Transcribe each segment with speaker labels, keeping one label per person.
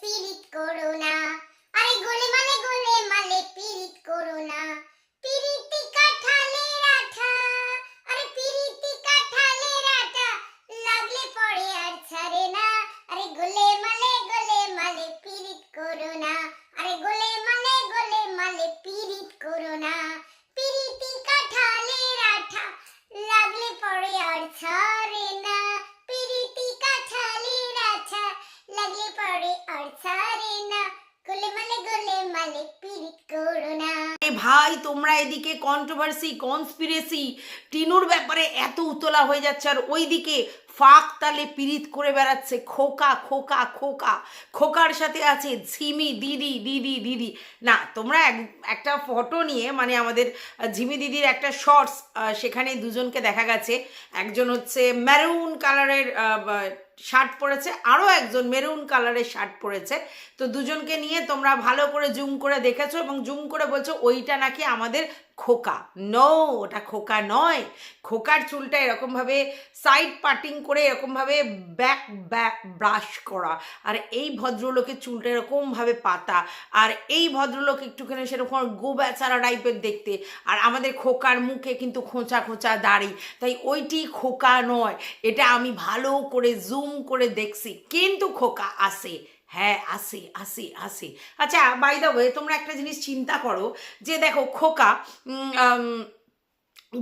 Speaker 1: পিরিত করো না আরে গোলে মালে গোলে মালে পিরিত করো না পিরিতি কাঠালের আঠা আরে পিরিতি কাঠালের আঠা লাগলে পড়ে আর ছাড়ে না আরে গোলে মালে গোলে মালে পিরিত করো না আরে গোলে মালে গোলে মালে পিরিত করো না পিরিতি কাঠালের আঠা লাগলে পড়ে আর ছাড়ে না পিরিতি কাঠালের আঠা লাগলে পড়ে আর ছাড়ে না গোলে মালে গোলে মালে পিরিত করো না
Speaker 2: এ ভাই তোমরা এদিকে কন্ট্রোভার্সি কনস্পিরেসি টিনুর ব্যাপারে এত উতলা হয়ে যাচ্ছে আর ওইদিকে ফাঁক তালে পিরিত করে বেড়াচ্ছে খোকা খোকা খোকা। খোকার সাথে আছে ঝিমি দিদি দিদি দিদি। না, তোমরা এক- একটা ফটো নিয়ে মানে আমাদের ঝিমি দিদির একটা শর্টস সেখানে দুজনকে দেখা গেছে। একজন হচ্ছে ম্যারুন কালারের শার্ট পরেছে, আরও একজন মেরুন কালারের শার্ট পরেছে। তো দুজনকে নিয়ে তোমরা ভালো করে জুম করে দেখেছ এবং জুম করে বলছো ওইটা নাকি আমাদের খোকা। নো ওটা খোকা নয়। খোকার চুলটা এরকমভাবে সাইড পার্টিং করে এরকমভাবে ব্যাক ব্যাক ব্রাশ করা। আর এই ভদ্রলোকের চুলটা এরকমভাবে পাতা। আর এই ভদ্রলোক একটুখানি সেরকম গোবেচারা টাইপের দেখতে। আর আমাদের খোকার মুখে কিন্তু খোঁচা খোঁচা দাড়ি। তাই ওইটি খোকা নয়। এটা আমি ভালো করে জুম করে দেখছি। কিন্তু খোকা আসে। হ্যাঁ আসে আসে আসে। আচ্ছা বাই দ্য ওয়ে তোমরা একটা জিনিস চিন্তা করো, যে দেখো খোকা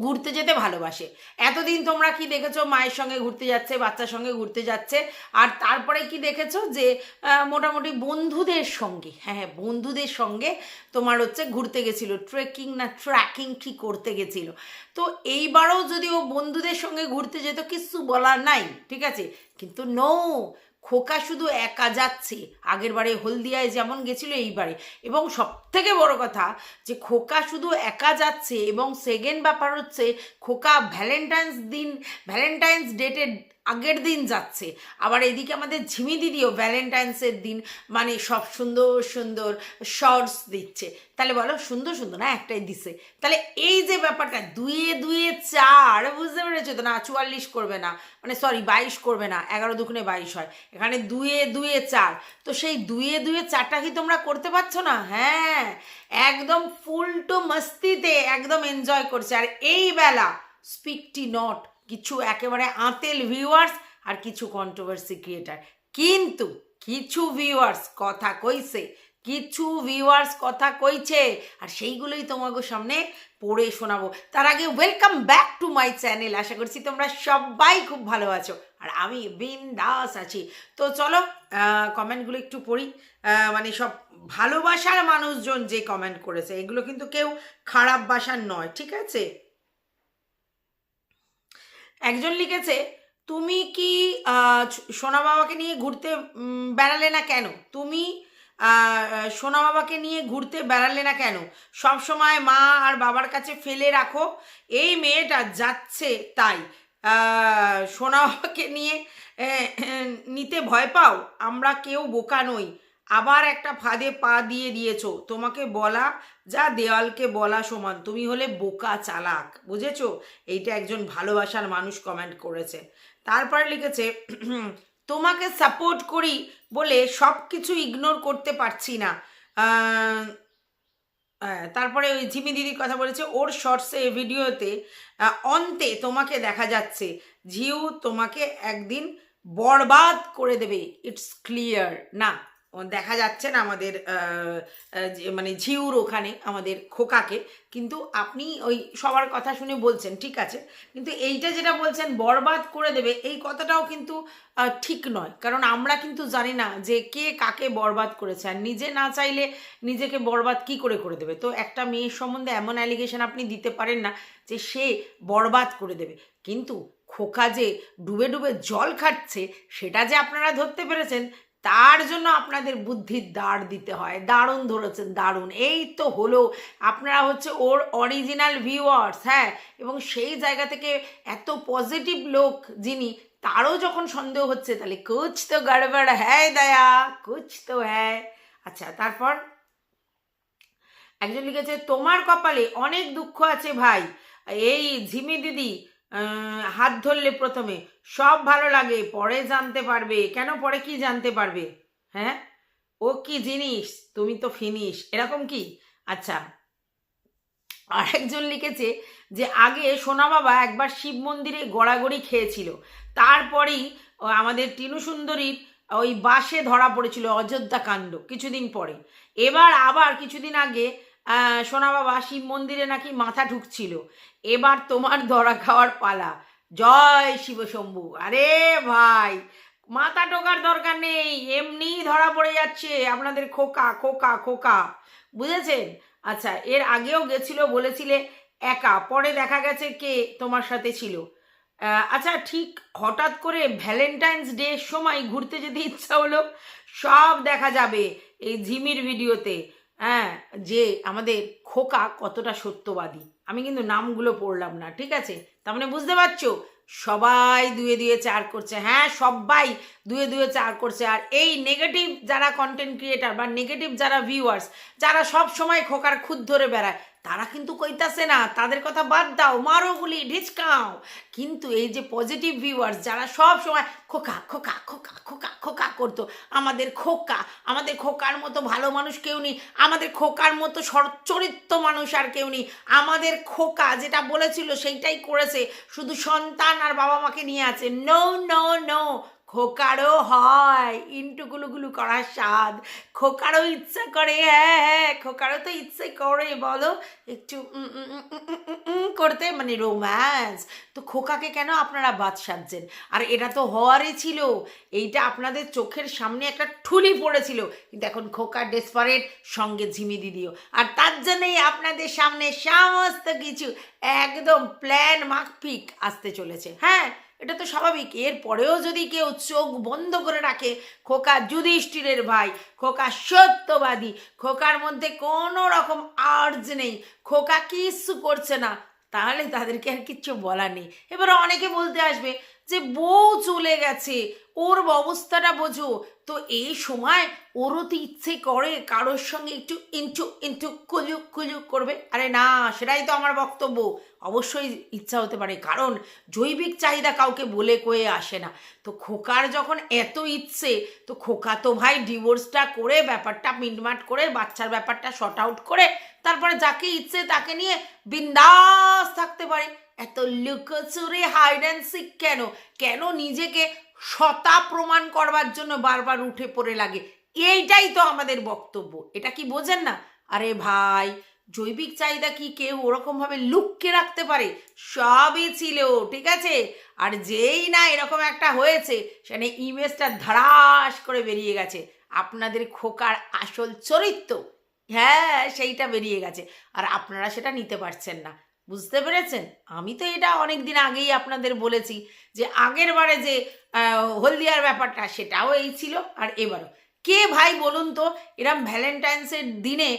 Speaker 2: ঘুরতে যেতে ভালোবাসে। এতদিন তোমরা কি দেখেছ, মায়ের সঙ্গে ঘুরতে যাচ্ছে, বাচ্চার সঙ্গে ঘুরতে যাচ্ছে, আর তারপরে কি দেখেছ যে মোটামুটি বন্ধুদের সঙ্গে হ্যাঁ হ্যাঁ বন্ধুদের সঙ্গে তোমার হচ্ছে ঘুরতে গেছিল ট্রেকিং না ট্র্যাকিং কি করতে গেছিল। তো এইবারও যদি ও বন্ধুদের সঙ্গে ঘুরতে যেত, কিছু বলার নাই, ঠিক আছে? কিন্তু নো খোকা শুধু একা যাচ্ছে। আগের বারে হলদিয়ায় যেমন গেছিল এইবারে। এবং সব থেকে বড় কথা যে, খোকা শুধু একা যাচ্ছে এবং সেকেন্ড ব্যাপার হচ্ছে, খোকা ভ্যালেন্টাইন্স দিন, ভ্যালেন্টাইন্স ডেটের আগের দিন যাচ্ছে। আবার এদিকে আমাদের ঝিমি দিদিও ভ্যালেন্টাইন্সের দিন মানে সব সুন্দর সুন্দর শর্টস দিচ্ছে। তাহলে বলো, সুন্দর সুন্দর না একটাই দিছে? তাহলে এই যে ব্যাপারটা, দুয়ে দুয়ে চার, বুঝতে পেরেছ তো? না, চুয়াল্লিশ করবে না। মানে সরি বাইশ করবে না। এগারো দুগুণে বাইশ হয়। এখানে দুয়ে দুয়ে চার। তো সেই দুয়ে দুয়ে চারটা কি তোমরা করতে পারছ না? হ্যাঁ। একদম ফুল টু মস্তিতে একদম এনজয় করছে। আর এই বেলা স্পিকটি নট কিছু একেবারে আঁতেল ভিউয়ার্স আর কিছু কন্ট্রোভার্সি ক্রিয়েটার কিন্তু কিছু ভিউয়ার্স কথা কইছে, কিছু ভিউয়ার্স কথা কইছে, আর সেইগুলোই তোমাকে সামনে পড়ে শোনাবো। তার আগে welcome back to my channel আশা করছি তোমরা সবাই খুব ভালো আছো, আর আমি বিন্দাস আছি। তো চলো কমেন্টগুলো একটু পড়ি। মানে সব ভালোবাসার মানুষজন যে কমেন্ট করেছে, এগুলো কিন্তু কেউ খারাপ বাসার নয়, ঠিক আছে? একজন লিখেছে, তুমি কি সোনা বাবাকে নিয়ে ঘুরতে বেড়ালে না কেন? তুমি সোনা বাবাকে নিয়ে ঘুরতে বেড়ালে না কেন? সব সময় মা আর বাবার কাছে ফেলে রাখো। এই মেয়েটা যাচ্ছে তাই। সোনা বাবাকে নিয়ে নিতে ভয় পাও? আমরা কেউ বোকা নই। আবার একটা ফাঁদে পা দিয়ে দিয়েছ। তোমাকে বলা যা দেওয়ালকে বলা সমান। তুমি হলে বোকা চালাক বুঝেছ? এইটা একজন ভালোবাসার মানুষ কমেন্ট করেছে। তারপরে লিখেছে তোমাকে সাপোর্ট করি বলে সব কিছু ইগনোর করতে পারছি না। হ্যাঁ, তারপরে ওই ঝিমি দিদির কথা বলেছে ওর শর্টসে ভিডিওতে অন্তে তোমাকে দেখা যাচ্ছে। ঝিউ তোমাকে একদিন বরবাদ করে দেবে। ইটস ক্লিয়ার না দেখা যাচ্ছে না আমাদের মানে ঝিউর ওখানে আমাদের খোকাকে। কিন্তু আপনি ওই সবার কথা শুনে বলছেন, ঠিক আছে? কিন্তু এইটা যেটা বলছেন, বরবাদ করে দেবে, এই কথাটাও কিন্তু ঠিক নয়। কারণ আমরা কিন্তু জানি না যে কে কাকে বরবাদ করেছে। আর নিজে না চাইলে নিজেকে বরবাদ কি করে করে দেবে? তো একটা মেয়ের সম্বন্ধে এমন অ্যালিগেশন আপনি দিতে পারেন না যে সে বরবাদ করে দেবে। কিন্তু খোকা যে ডুবে ডুবে জল খাচ্ছে, সেটা যে আপনারা ধরতে পেরেছেন তার জন্য আপনাদের বুদ্ধির দাঁড় দিতে হয়। দারুণ ধরেছেন, দারুণ। এই তো হলো। আপনারা হচ্ছে ওর অরিজিনাল ভিউয়ার্স হ্যাঁ? এবং সেই জায়গা থেকে এত পজিটিভ লোক যিনি, তারও যখন সন্দেহ হচ্ছে, তাহলে কুছ তো গড়বড় হ্যায় দয়া, কুছ তো হ্যায়। আচ্ছা তারপর একজন লিখেছে, তোমার কপালে অনেক দুঃখ আছে ভাই। এই ঝিমি দিদি হাত ধরলে প্রথমে। সব ভালো লাগে, পরে জানতে পারবে। কেন পরে কি জানতে পারবে? হ্যাঁ? ও কি জিনিস? তুমি তো ফিনিশ। এরকম কি? আচ্ছা। আরেকজন লিখেছে যে, আগে সোনা বাবা একবার শিব মন্দিরে গড়াগড়ি খেয়েছিল। তারপরেই আমাদের টিনু সুন্দরীর ওই বাসে ধরা পড়েছিল অযোধ্যা কাণ্ড, কিছুদিন পরে। এবার আবার কিছুদিন আগে সোনা বাবা শিব মন্দিরে নাকি মাথা ঢুকছিল। এবার তোমার ধরা খাওয়ার পালা। জয় শিবশম্ভু আরে ভাই, মাথা টোকার দরকার নেই। এমনিই ধরা পড়ে যাচ্ছে আপনাদের খোকা খোকা খোকা। বুঝেছেন? আচ্ছা এর আগেও গেছিল, বলেছিলে একা। পরে দেখা গেছে কে তোমার সাথে ছিল। আচ্ছা ঠিক হঠাৎ করে ভ্যালেন্টাইন্স ডে সময় ঘুরতে যেতে ইচ্ছা হলো, সব দেখা যাবে এই ঝিমির ভিডিওতে। হ্যাঁ যে আমাদের খোকা কতটা সত্যবাদী। আমি কিন্তু নামগুলো পড়লাম না, ঠিক আছে? তার মানে বুঝতে পারছ? সবাই দুয়ে দুয়ে চার করছে। হ্যাঁ সবাই দুয়ে দুয়ে চার করছে। আর এই নেগেটিভ যারা কন্টেন্ট ক্রিয়েটার বা নেগেটিভ যারা ভিউয়ার্স যারা সব সময় খোকার খুদ ধরে বেড়ায় তারা কিন্তু কইতাছে না, তাদের কথা বাদ দাও, মারো গুলি, ঢিচকাও। কিন্তু এই যে পজিটিভ ভিউয়ার্স যারা সব সময় খোকা খোকা খোকা খোকা খোকা করতো, আমাদের খোকা, আমাদের খোকার মতো ভালো মানুষ কেউ নেই, আমাদের খোকার মতো সর- মানুষ আর কেউ নেই। আমাদের খোকা যেটা বলেছিল সেইটাই করেছে, শুধু সন্তান আর বাবা মাকে নিয়ে আছে। নো নো নো খোকারও হয়। ইন্টু গুলুগুলু করার স্বাদ। খোকারও ইচ্ছা করে হ্যাঁ হ্যাঁ খোকারও তো ইচ্ছে করে, বলো। একটু করতে মানে রোম্যান্স তো খোকাকে কেন আপনারা বাদ সাজছেন? আর এটা তো হওয়ারই ছিল। এইটা আপনাদের চোখের সামনে একটা ঠুলি পড়েছিল। কিন্তু এখন খোকা ডেসপারেট সঙ্গে ঝিমি দিদিও। আর তার জন্যই আপনাদের সামনে সমস্ত কিছু একদম প্ল্যান মাফিক আসতে চলেছে। হ্যাঁ এটা তো স্বাভাবিক। এর পরেও যদি কেউ চোখ বন্ধ করে রাখে, খোকা যুধিষ্ঠিরের ভাই, খোকা সত্যবাদী, খোকার মধ্যে কোনো রকম আর্জ নেই, খোকা কিছু করছে না, তাহলে তাদেরকে আর কিচ্ছু বলার নেই। এবার অনেকে বলতে আসবে যে বউ চলে গেছে, ওর অবস্থাটা বোঝো। তো এই সময় ওরও তো ইচ্ছে করে কারোর সঙ্গে একটু ইন্টু ইন্টু কুলুক কুলুক করবে। আরে না, সেটাই তো আমার বক্তব্য। অবশ্যই ইচ্ছা হতে পারে, কারণ জৈবিক চাহিদা কাউকে বলে কয়ে আসে না। তো খোকার যখন এত ইচ্ছে, তো খোকা তো ভাই ডিভোর্সটা করে ব্যাপারটা মিটমাট করে, বাচ্চার ব্যাপারটা শর্ট আউট করে তারপরে যাকে ইচ্ছে তাকে নিয়ে বিন্দাস থাকতে পারে। এত লুকোচুরি হাইড অ্যান্ড সিক কেন? কেন নিজেকে সতা প্রমাণ করবার জন্য বারবার উঠে পড়ে লাগে? এইটাই তো আমাদের বক্তব্য। এটা কি বোঝেন না? আরে ভাই, জৈবিক চাহিদা কি কেউ ওরকমভাবে লুককে রাখতে পারে? সবই ছিল, ঠিক আছে? আর যেই না এরকম একটা হয়েছে সেখানে ইমেজটা ধারাস করে বেরিয়ে গেছে। আপনাদের খোকার আসল চরিত্র। হ্যাঁ সেইটা বেরিয়ে গেছে। আর আপনারা সেটা নিতে পারছেন না। বুঝতে পেরেছেন? আমি তো এটা অনেক দিন আগেই আপনাদের বলেছি যে আগের বারে যে হলদিয়ার ব্যাপারটা সেটাও এই ছিল আর এবারও। কে ভাই বলুন তো, এরম ভ্যালেন্টাইন্সের দিনে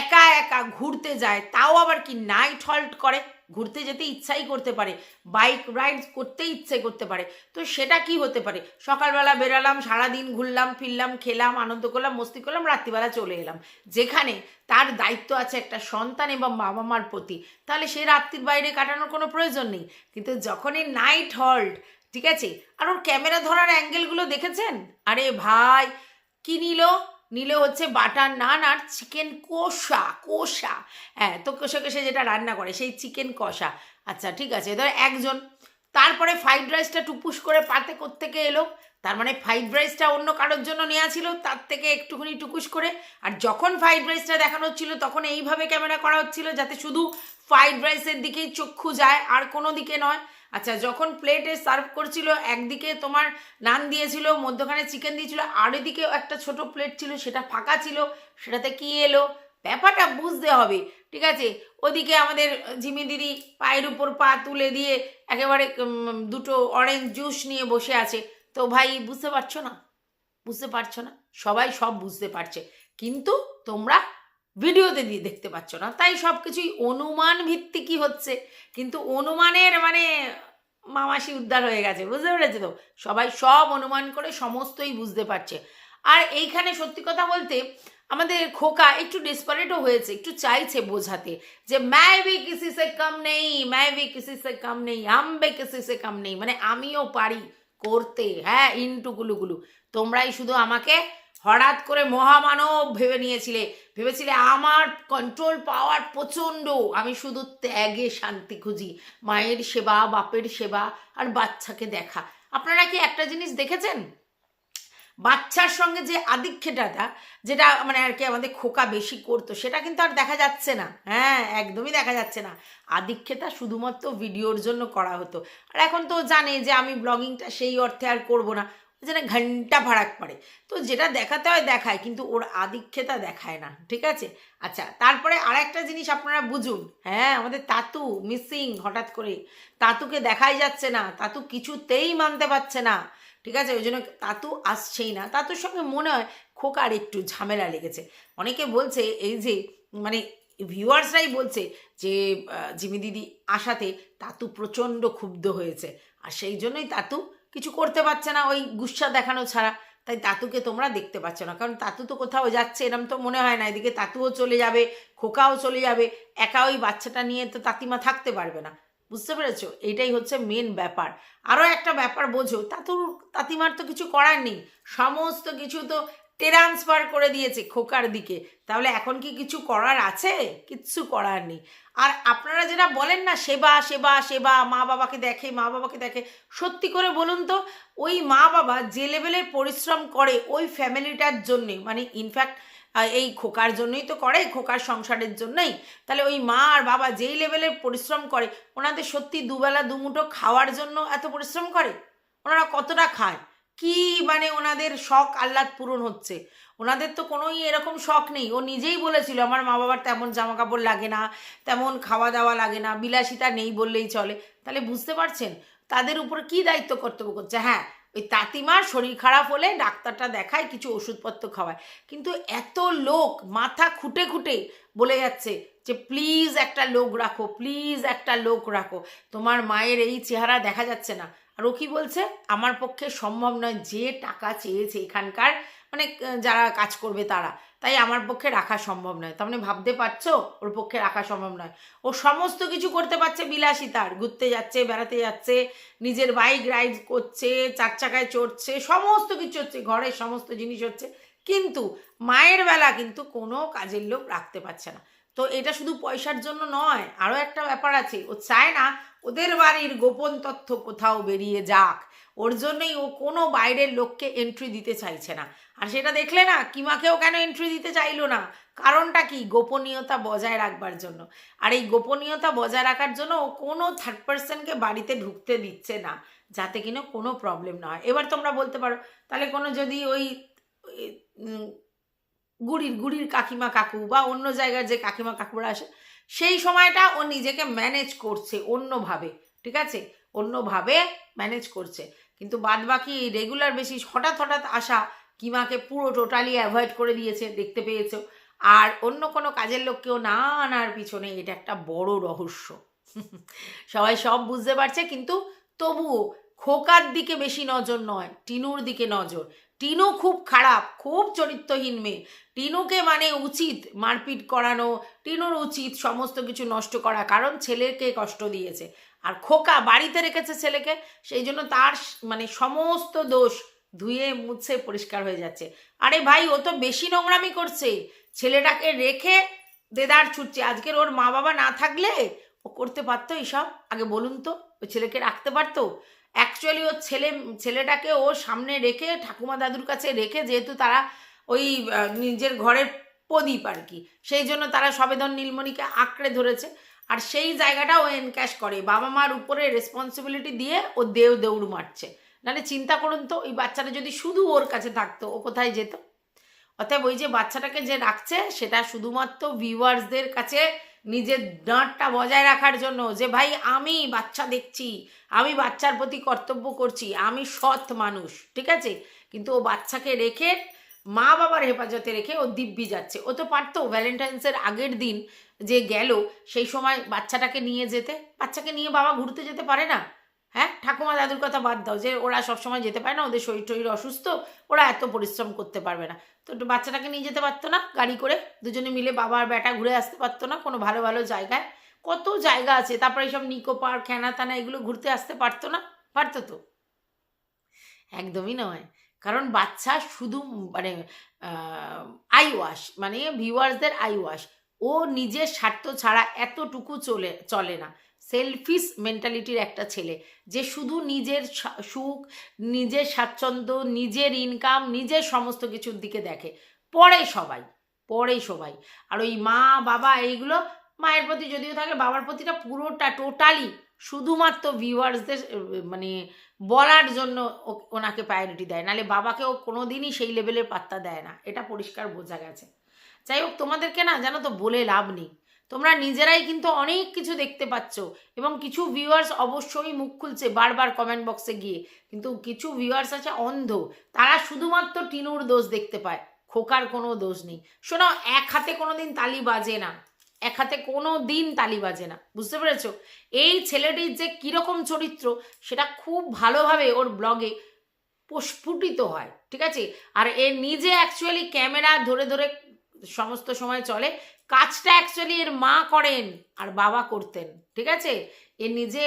Speaker 2: একা একা ঘুরতে যায়, তাও আবার কি নাইট হল্ট করে? ঘুরতে যেতে ইচ্ছাই করতে পারে, বাইক রাইড করতে ইচ্ছে করতে পারে, তো সেটা কি হতে পারে? সকালবেলা বেরালাম, সারাদিন ঘুরলাম, ফিরলাম, খেলাম, আনন্দ করলাম, মস্তি করলাম, রাত্রিবেলা চলে এলাম। যেখানে তার দায়িত্ব আছে একটা সন্তান এবং বাবা মার প্রতি, তাহলে সে রাত্রির বাইরে কাটানোর কোনো প্রয়োজন নেই। কিন্তু যখনই নাইট হল্ট ঠিক আছে? আর ওর ক্যামেরা ধরার অ্যাঙ্গেলগুলো দেখেছেন? আরে ভাই, কি নিল? নিল হচ্ছে বাটার নান আর চিকেন কষা কষা। হ্যাঁ তো কষে কষে যেটা রান্না করে, সেই চিকেন কষা। আচ্ছা ঠিক আছে ধর একজন। তারপরে ফ্রাইড রাইসটা টুপুস করে পাতে কোত্থেকে এলো? তার মানে ফ্রাইড রাইসটা অন্য কারোর জন্য নেওয়া ছিল, তার থেকে একটুখানি টুকুস করে। আর যখন ফ্রাইড রাইসটা দেখানো হচ্ছিল তখন এইভাবে ক্যামেরা করা হচ্ছিল যাতে শুধু ফ্রাইড রাইসের দিকেই চক্ষু যায়, আর কোনো দিকে নয়। আচ্ছা যখন প্লেটে সার্ভ করছিল, একদিকে তোমার নান দিয়েছিল, মধ্যখানে চিকেন দিয়েছিল, আর এদিকে একটা ছোট প্লেট ছিল, সেটা ফাঁকা ছিল, সেটাতে কি এলো? ব্যাপারটা বুঝতে হবে, ঠিক আছে? ওদিকে আমাদের ঝিমি দিদি পায়ের উপর পা তুলে দিয়ে একেবারে দুটো অরেঞ্জ জুস নিয়ে বসে আছে। তো ভাই, বুঝতে পারছ না? বুঝতে পারছ না? সবাই সব বুঝতে পারছে। কিন্তু তোমরা ভিডিওতে দিয়ে দেখতে পাচ্ছ না। তাই সব কিছুই অনুমান ভিত্তিকই হচ্ছে। কিন্তু অনুমানের মানে মামাসি উদ্ধার হয়ে গেছে, বুঝতে পেরেছে তো? সবাই সব অনুমান করে সমস্তই বুঝতে পারছে। আর এইখানে সত্যি কথা বলতে আমাদের খোকা একটু ডেসপারেটও হয়েছে, একটু চাইছে বোঝাতে যে ম্যায় ভি কিসি সে কম নেই ম্যায় ভি কিসি সে কম নেই, হাম বে কিসি সে কম নেই। মানে আমিও পারি করতে হ্যাঁ ইন্টু গুলু গুলু তোমরাই শুধু আমাকে হঠাৎ করে মহামানব ভেবে নিয়েছিলে, ভেবেছিলে আমার কন্ট্রোল পাওয়ার প্রচণ্ড, আমি শুধু ত্যাগে শান্তি খুঁজি, মায়ের সেবা, বাপের সেবা আর বাচ্চাকে দেখা। আপনারা কি একটা জিনিস দেখেছেন? বাচ্চার সঙ্গে যে আদিক্ষেটাটা যেটা মানে আর কি আমাদের খোকা বেশি করতো, সেটা কিন্তু আর দেখা যাচ্ছে না। হ্যাঁ একদমই দেখা যাচ্ছে না। আদিক্ষেতা শুধুমাত্র ভিডিওর জন্য করা হতো। আর এখন তো জানে যে আমি ব্লগিংটা সেই অর্থে আর করব না। যেন ঘণ্টা ফারাক পড়ে। তো যেটা দেখাতে হয় দেখায়, কিন্তু ওর আদিক্ষেতা দেখায় না, ঠিক আছে? আচ্ছা তারপরে আর একটা জিনিস আপনারা বুঝুন। হ্যাঁ আমাদের তাতু মিসিং হঠাৎ করে। তাতুকে দেখাই যাচ্ছে না, তাতু কিছুতেই মানতে পারছে না, ঠিক আছে? ওই জন্য তাতু আসছেই না। তাতুর সঙ্গে মনে হয় খোকার একটু ঝামেলা লেগেছে। অনেকে বলছে, এই যে মানে ভিউয়ার্সরাই বলছে যে জিমি দিদি আসাতে তাতু প্রচণ্ড ক্ষুব্ধ হয়েছে। আর সেই জন্যই তাতু কিছু করতে পারছে না, ওই গুসা দেখানো ছাড়া। তাই তাতুকে তোমরা দেখতে পাচ্ছ না, কারণ তাতু তো কোথাও যাচ্ছে, এরম তো মনে হয় না। এদিকে তাতুও চলে যাবে, খোকাও চলে যাবে, একা ওই বাচ্চাটা নিয়ে তো তাতিমা থাকতে পারবে না। বুঝতে পেরেছ? এটাই হচ্ছে মেন ব্যাপার। আরও একটা ব্যাপার বোঝো, তাতুর, তাতিমার তো কিছু করার নেই। সমস্ত কিছু তো ট্রান্সফার করে দিয়েছে খোকার দিকে। তাহলে এখন কি কিছু করার আছে? কিচ্ছু করার নেই। আর আপনারা যেটা বলেন না, সেবা সেবা সেবা, মা বাবাকে দেখে, মা বাবাকে দেখে, সত্যি করে বলুন তো, ওই মা বাবা যে লেভেলের পরিশ্রম করে, ওই ফ্যামিলিটার জন্যে মানে ইনফ্যাক্ট এই খোকার জন্যই তো করে, খোকার সংসারের জন্যই। তাহলে ওই মা আর বাবা যেই লেভেলের পরিশ্রম করে, ওনাদের সত্যি দুবেলা দুমুঠো খাওয়ার জন্য এত পরিশ্রম করে? ওনারা কতটা খায়? কি মানে ওনাদের শখ আহ্লাদ পূরণ হচ্ছে? ওনাদের তো কোনোই এরকম শখ নেই। ও নিজেই বলেছিল, আমার মা বাবার তেমন জামা কাপড় লাগে না, তেমন খাওয়া দাওয়া লাগে না, বিলাসিতা নেই বললেই চলে। তাহলে বুঝতে পারছেন? তাদের উপর কি দায়িত্ব কর্তব্য করছে? হ্যাঁ ওই তাঁতিমার শরীর খারাপ হলে ডাক্তারটা দেখায়, কিছু ওষুধপত্র খাওয়ায়। কিন্তু এত লোক মাথা খুঁটে খুঁটে বলে যাচ্ছে যে, প্লিজ একটা লোক রাখো, প্লিজ একটা লোক রাখো। তোমার মায়ের এই চেহারা দেখা যাচ্ছে না। আর ও কি বলছে, আমার পক্ষে সম্ভব নয় যে টাকা চেয়েছে এখানকার মানে যারা কাজ করবে তারা। তাই আমার পক্ষে রাখা সম্ভব নয়। তার মানে ভাবতে পারছ, ওর পক্ষে রাখা সম্ভব নয়। ও সমস্ত কিছু করতে পারছে বিলাসিতার। ঘুরতে যাচ্ছে, বেড়াতে যাচ্ছে, নিজের বাইক রাইড করছে, চার চাকায় চড়ছে, সমস্ত কিছু হচ্ছে, ঘরের সমস্ত জিনিস হচ্ছে। কিন্তু মায়ের বেলা কিন্তু কোনো কাজের লোক রাখতে পারছে না। তো এটা শুধু পয়সার জন্য নয় আরও একটা ব্যাপার আছে। ও চায় না ওদের বাড়ির গোপন তথ্য কোথাও বেরিয়ে যাক। ওর জন্যই ও কোনো বাইরের লোককে এন্ট্রি দিতে চাইছে না। আর সেটা দেখলে না, কিমাকেও কেন এন্ট্রি দিতে চাইলো না? কারণটা কি? গোপনীয়তা বজায় রাখবার জন্য। আর এই গোপনীয়তা বজায় রাখার জন্য ও কোনো থার্ড পার্সনকে বাড়িতে ঢুকতে দিচ্ছে না, যাতে কিনা কোনো প্রবলেম না হয়। এবার তোমরা বলতে পারো, তাহলে কোনো যদি ওই গুড়ির গুড়ির কাকিমা কাকু বা অন্য জায়গার যে কাকিমা কাকুরা আসে, সেই সময়টা ও নিজেকে ম্যানেজ করছে অন্যভাবে, ঠিক আছে? অন্যভাবে ম্যানেজ করছে। কিন্তু বাদ বাকি রেগুলার বেশি হঠাৎ হঠাৎ আসা কিমাকে পুরো টোটালি অ্যাভয়েড করে দিয়েছে, দেখতে পেয়েছ। আর অন্য কোনো কাজের লোককেও না আনার পিছনে এটা একটা বড় রহস্য। সবাই সব বুঝতে পারছে, কিন্তু তবুও খোকার দিকে বেশি নজর নয়, টিনুর দিকে নজর। টিনু খুব খারাপ, খুব চরিত্রহীন মেয়ে। টিনুকে মানে উচিত মারপিট করানো, টিনুর উচিত সমস্ত কিছু নষ্ট করা, কারণ ছেলেকে কষ্ট দিয়েছে। আর খোকা বাড়িতে রেখেছে ছেলেকে, সেই জন্য তার মানে সমস্ত দোষ ধুয়ে মুছে পরিষ্কার হয়ে যাচ্ছে। আরে ভাই, ও তো বেশি নোংরামি করছে। ছেলেটাকে রেখে দেদার ছুটছে। আজকের ওর মা বাবা না থাকলে ও করতে পারতো এইসব? আগে বলুন তো, ওই ছেলেকে রাখতে পারতো? অ্যাকচুয়ালি ওর ছেলে, ছেলেটাকে ও সামনে রেখে, ঠাকুমা দাদুর কাছে রেখে যেহেতু তারা ওই নিজের ঘরের প্রদীপ আর কি, সেই জন্য তারা সবেদন নীলমণিকে আঁকড়ে ধরেছে। আর সেই জায়গাটা ও এনক্যাশ করে। বাবা মার উপরে রেসপন্সিবিলিটি দিয়ে ও দেউ দৌড় মারছে। নাহলে চিন্তা করুন তো, ওই বাচ্চাটা যদি শুধু ওর কাছে থাকতো, ও কোথায় যেত? অতএব ওই যে বাচ্চাটাকে যে রাখছে, সেটা শুধুমাত্র ভিউয়ার্সদের কাছে নিজের ডাঁটটা বজায় রাখার জন্য যে, ভাই, আমি বাচ্চা দেখছি, আমি বাচ্চার প্রতি কর্তব্য করছি, আমি সৎ মানুষ। ঠিক আছে? কিন্তু ও বাচ্চাকে রেখে মা বাবার হেফাজতে রেখে ও দিব্যি যাচ্ছে। ও তো পারতো ভ্যালেন্টাইন্সের আগের দিন যে গেল, সেই সময় বাচ্চাটাকে নিয়ে যেতে। বাচ্চাকে নিয়ে বাবা ঘুরতে যেতে পারে না। হ্যাঁ ঠাকুমা দাদুর কথা বাদ দাও যে ওরা সবসময় যেতে পারে না, ওদের শরীর টরীর অসুস্থ, ওরা এত পরিশ্রম করতে পারবে না। তো বাচ্চাটাকে নিয়ে যেতে পারতো না গাড়ি করে, দুজনে মিলে বাবা আর বেটা ঘুরে আসতে পারতো না কোনো ভালো ভালো জায়গায়। কত জায়গা আছে, তারপরে এইসব নিকো পার্ক, খেনা তানা এগুলো ঘুরতে আসতে পারতো না, পারতো তো? একদমই নয়। কারণ বাচ্চা শুধু মানে আই ওয়াশ মানে ভিউয়ার্সদের আই ওয়াশ ও নিজের স্বার্থ ছাড়া এতটুকু চলে চলে না। সেলফিস মেন্টালিটির একটা ছেলে, যে শুধু নিজের সুখ, নিজের স্বাচ্ছন্দ্য, নিজের ইনকাম নিজের সমস্ত কিছুর দিকে দেখে। পরে সবাই পরে সবাই। আর ওই মা, বাবা এইগুলো মায়ের প্রতি যদিও থাকে, বাবার প্রতিটা পুরোটা টোটালি শুধুমাত্র ভিউয়ার্সদের মানে বলার জন্য ওনাকে প্রায়োরিটি দেয়। নাহলে বাবাকেও কোনো দিনই সেই লেভেলের পাত্তা দেয় না। এটা পরিষ্কার বোঝা গেছে। যাই হোক, তোমাদেরকে না জানো তো বলে লাভ নেই। তোমরা নিজেরাই কিন্তু অনেক কিছু দেখতে পাচ্ছ এবং কিছু ভিউয়ার্স অবশ্যই মুখ খুলছে বারবার কমেন্ট বক্সে গিয়ে। কিন্তু কিছু ভিউয়ার্স আছে অন্ধ, তারা শুধুমাত্র টিনুর দোষ দেখতে পায়, খোকার কোনো দোষ নেই। শোনো এক হাতে কোনো দিন তালি বাজে না, এক হাতে কোনো দিন তালি বাজে না, বুঝতে পেরেছ? এই ছেলেটির যে কীরকম চরিত্র, সেটা খুব ভালোভাবে ওর ব্লগে প্রস্ফুটিত হয়, ঠিক আছে? আর এ নিজে অ্যাকচুয়ালি ক্যামেরা ধরে ধরে সমস্ত সময় চলে কাজটা অ্যাকচুয়ালি এর মা করেন আর বাবা করতেন, ঠিক আছে? এ নিজে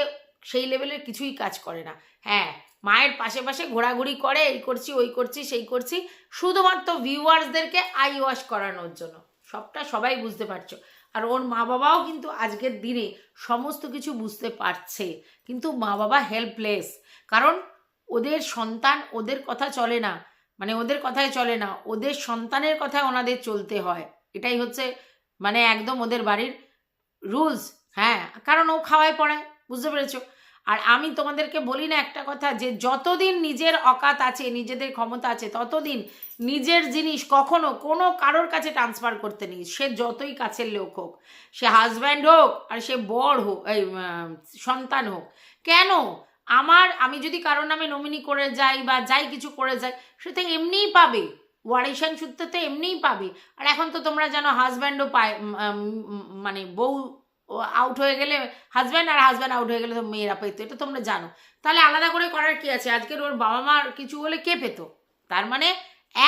Speaker 2: সেই লেভেলের কিছুই কাজ করে না। হ্যাঁ মায়ের পাশে পাশে ঘোরাঘুরি করে, এই করছি, ওই করছি, সেই করছি, শুধুমাত্র ভিউয়ার্সদেরকে আই ওয়াশ করানোর জন্য। সবটা সবাই বুঝতে পারছ। আর ওর মা বাবাও কিন্তু আজকের দিনে সমস্ত কিছু বুঝতে পারছে, কিন্তু মা বাবা হেল্পলেস কারণ ওদের সন্তান ওদের কথা চলে না মানে ওদের কথায় চলে না, ওদের সন্তানের কথায় ওনাদের চলতে হয়। এটাই হচ্ছে মানে একদম ওদের বাড়ির রুলস হ্যাঁ কারণ ও খাওয়ায়, পড়ায়, বুঝতে পেরেছ? আর আমি তোমাদেরকে বলি না একটা কথা, যে যতদিন নিজের অকাত আছে, নিজেদের ক্ষমতা আছে, ততদিন নিজের জিনিস কখনো কোনো কারোর কাছে ট্রান্সফার করতে নেই। সে যতই কাছের লোক হোক, সে হাজব্যান্ড হোক, আর সে বর হোক, এই সন্তান হোক, কেন? আমার, আমি যদি কারোর নামে নমিনি করে যাই বা যাই কিছু করে যাই, সে তো এমনিই পাবে। ওয়ারিশান সূত্রে তো এমনিই পাবে। আর এখন তো তোমরা জানো হাজব্যান্ডও পায় মানে বউ আউট হয়ে গেলে হাজব্যান্ড আর হাজব্যান্ড আউট হয়ে গেলে তো মেয়েরা পেতো, এটা তোমরা জানো। তাহলে আলাদা করে করার কি আছে? আজকের ওর বাবা মার কিছু হলে কে পেতো? তার মানে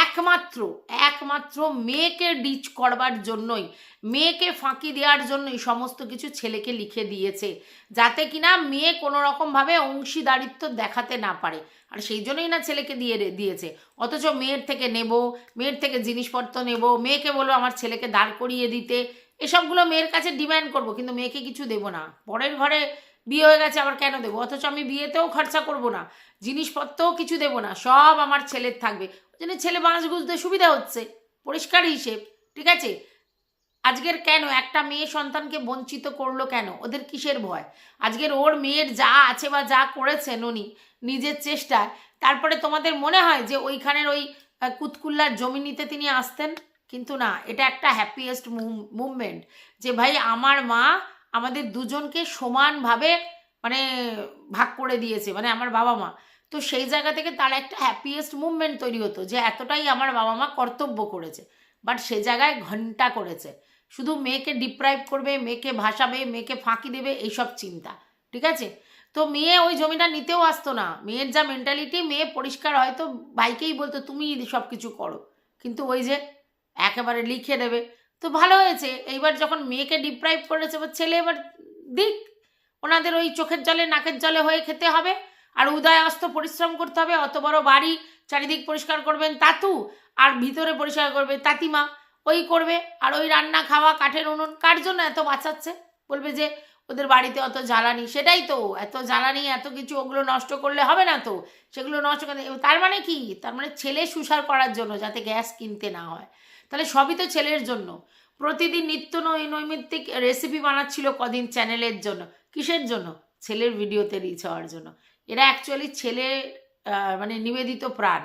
Speaker 2: একমাত্র একমাত্র মেয়েকে ডিচ করবার জন্যই, মেয়েকে ফাঁকি দেওয়ার জন্যই সমস্ত কিছু ছেলেকে লিখে দিয়েছে, যাতে কিনা মেয়ে কোনো রকমভাবে অংশীদারিত্ব দেখাতে না পারে। আর সেই জন্যই না ছেলেকে দিয়ে দিয়েছে। অথচ মেয়ের থেকে নেব, মেয়ের থেকে জিনিসপত্র নেব, মেয়েকে বলব আমার ছেলেকে দাঁড় করিয়ে দিতে। এসবগুলো মেয়ের কাছে ডিমান্ড করব, কিন্তু মেয়েকে কিছু দেবো না। পরের ঘরে বিয়ে হয়ে গেছে, আবার কেন দেবো? অথচ আমি বিয়েতেও খরচা করব না। জিনিসপত্রও কিছু দেবো না, সব আমার ছেলের থাকবে। ওই জন্য ছেলে বাঁশ গুজতে সুবিধা হচ্ছে। পরিষ্কার হিসেব, ঠিক আছে? আজকের কেন? একটা মেয়ে সন্তানকে বঞ্চিত করল কেন? ওদের কিসের ভয়? আজকের ওর মেয়ের যা আছে বা যা করেছেন উনি নিজের চেষ্টায়। তারপরে তোমাদের মনে হয় যে ওইখানের ওই কুতকুল্লার জমি নিতে তিনি আসতেন? কিন্তু না, এটা একটা হ্যাপিয়েস্ট মুভমেন্ট যে ভাই, আমার মা আমাদের দুজনকে সমানভাবে মানে ভাগ করে দিয়েছে মানে আমার বাবা মা। তো সেই জায়গা থেকে তার একটা হ্যাপিয়েস্ট মুভমেন্ট তৈরি হতো যে এতটাই আমার বাবা মা কর্তব্য করেছে। বাট সে জায়গায় ঘণ্টা করেছে। শুধু মেয়েকে ডিপ্রাইভ করবে, মেয়েকে ভাসাবে, মেয়েকে ফাঁকি দেবে, এইসব চিন্তা। ঠিক আছে? তো মেয়ে ওই জমিটা নিতেও আসতো না। মেয়ের যা মেন্টালিটি মেয়ে পরিষ্কার হয়তো ভাইকেই বলতো, তুমি সব কিছু করো। কিন্তু ওই যে একেবারে লিখে দেবে। তো ভালো হয়েছে। এইবার যখন মেয়েকে ডিপ্রাইভ করেছে, এবার ছেলে এবার দিক। ওনাদের ওই চোখের জলে, নাকের জলে হয়ে খেতে হবে। আর উদয় অস্ত পরিশ্রম করতে হবে। অত বড় বাড়ি চারিদিক পরিষ্কার করবেন তাতু, আর ভিতরে পরিষ্কার করবে তাতিমা। ওই করবে। আর ওই রান্না, খাওয়া, কাঠের উনুন, কার জন্য এত বাঁচাচ্ছে? বলবে যে ওদের বাড়িতে অত জ্বালানি সেটাই তো এত জ্বালানি এত কিছু ওগুলো নষ্ট করলে হবে না তো সেগুলো নষ্ট করে তার মানে কি? তার মানে ছেলে সুসার করার জন্য যাতে গ্যাস কিনতে না হয়। তাহলে সবই তো ছেলের জন্য। প্রতিদিন নিত্য নৈমিত্তিক রেসিপি বানাচ্ছিল কদিন চ্যানেলের জন্য। কিসের জন্য? ছেলের ভিডিওতে রিচ হওয়ার জন্য। এরা অ্যাকচুয়ালি আহ, মানে নিবেদিত প্রাণ।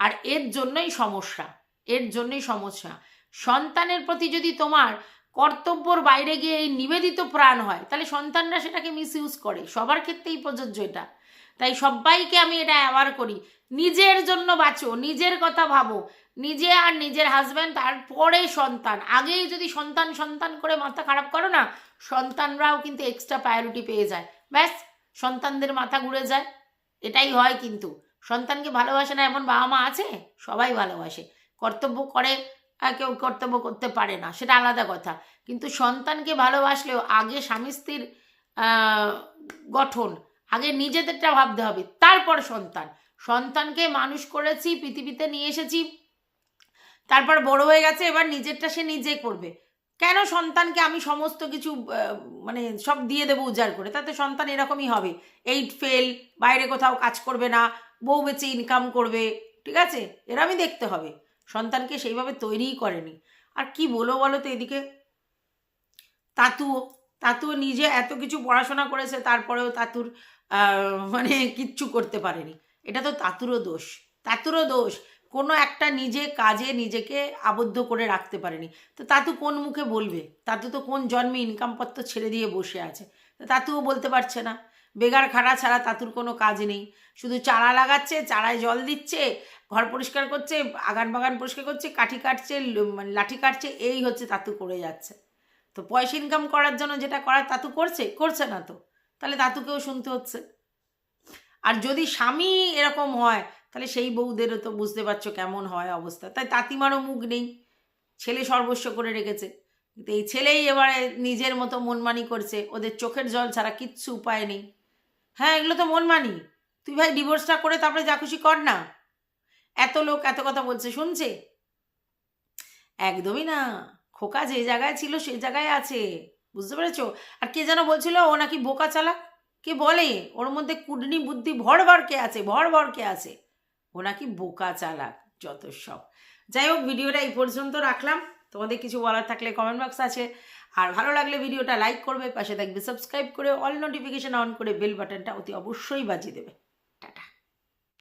Speaker 2: আর এর জন্যই সমস্যা এর জন্যই সমস্যা। সন্তানের প্রতি যদি তোমার কর্তব্যর বাইরে গিয়ে এই নিবেদিত প্রাণ হয়, তাহলে সন্তানরা সেটাকে মিস ইউজ করে। সবার ক্ষেত্রেই প্রযোজ্য এটা। তাই সবাইকে আমি এটা অ্যাওয়ার করি। নিজের জন্য বাঁচো, নিজের কথা ভাবো। নিজে আর নিজের হাজব্যান্ড তারপরে সন্তান। আগেই যদি সন্তান সন্তান করে মাথা খারাপ করো না, সন্তানরাও কিন্তু এক্সট্রা প্রায়োরিটি পেয়ে যায়। ব্যাস, সন্তানদের মাথা ঘুরে যায়। এটাই হয় কিন্তু। সন্তানকে ভালোবাসে না এমন বাবা মা আছে? সবাই ভালোবাসে। কর্তব্য করে কেউ কর্তব্য করতে পারে না, সেটা আলাদা কথা। কিন্তু সন্তানকে ভালোবাসলেও আগে স্বামী স্ত্রীর গঠন, আগে নিজেদেরটা ভাবতে হবে, তারপর সন্তান। সন্তানকে মানুষ করেছি, পৃথিবীতে নিয়ে এসেছি, তারপর বড় হয়ে গেছে, এবার নিজেরটা সে নিজে করবে। কেন সন্তানকে আমি সমস্ত কিছু মানে সব দিয়ে দেবো উজাড় করে? তাতে সন্তান এরকমই হবে। এইট ফেল বাইরে কোথাও কাজ করবে না, বউ বেচে ইনকাম করবে, ঠিক আছে? এরমই দেখতে হবে। সন্তানকে সেইভাবে তৈরিই করেনি। আর কি বলো বলো তো এদিকে? তাতুও তাতুও নিজে এত কিছু পড়াশোনা করেছে, তারপরেও তাতুর মানে কিচ্ছু করতে পারেনি। এটা তো তাতুরও দোষ। তাতুরও দোষ, কোনো একটা নিজে কাজে নিজেকে আবদ্ধ করে রাখতে পারেনি। তো তাতু কোন মুখে বলবে? তাতু তো কোন জন্মে ইনকাম পত্র ছেড়ে দিয়ে বসে আছে। তাতুও বলতে পারছে না। বেগার খাড়া ছাড়া তাতুর কোনো কাজ নেই। শুধু চারা লাগাচ্ছে, চারায় জল দিচ্ছে, ঘর পরিষ্কার করছে, আগান বাগান পরিষ্কার করছে, কাঠি কাটছে মানে লাঠি কাটছে, এই হচ্ছে তাতু করে যাচ্ছে। তো পয়সা ইনকাম করার জন্য যেটা করার তাতু করছে? করছে না তো। তাহলে তাতুকেও শুনতে হচ্ছে। আর যদি স্বামী এরকম হয়, তাহলে সেই বউদেরও তো বুঝতে পারছ কেমন হয় অবস্থা। তাই তাতিমারও মুখ নেই। ছেলে সর্বস্ব করে রেখেছে। এই ছেলেই এবারে নিজের মতো মনমানি করছে। ওদের চোখের জল ছাড়া কিচ্ছু উপায় নেই। হ্যাঁ এগুলো তো মন মানি। তুই ভাই ডিভোর্সটা করে তারপরে যা খুশি কর না। এত লোক এত কথা বলছে, শুনছে? একদমই না। খোকা যে জায়গায় ছিল সেই জায়গায় আছে। বুঝতে পেরেছ? আর কে যেন বলছিল, ও নাকি বোকা চালাক? কে বলে? ওর মধ্যে কুডনি বুদ্ধি ভর ভর কে আছে, ভর ভর কে আছে? ও নাকি বোকা চালাক, যত সব। যাই হোক, ভিডিওটা এই পর্যন্ত রাখলাম। তোমাদের কিছু বলার থাকলে কমেন্ট বক্স আছে। আর ভালো লাগলে ভিডিওটা লাইক করবে, পাশে থাকবে সাবস্ক্রাইব করে অল নোটিফিকেশান অন করে বেল বাটনটা অতি অবশ্যই বাজিয়ে দেবে।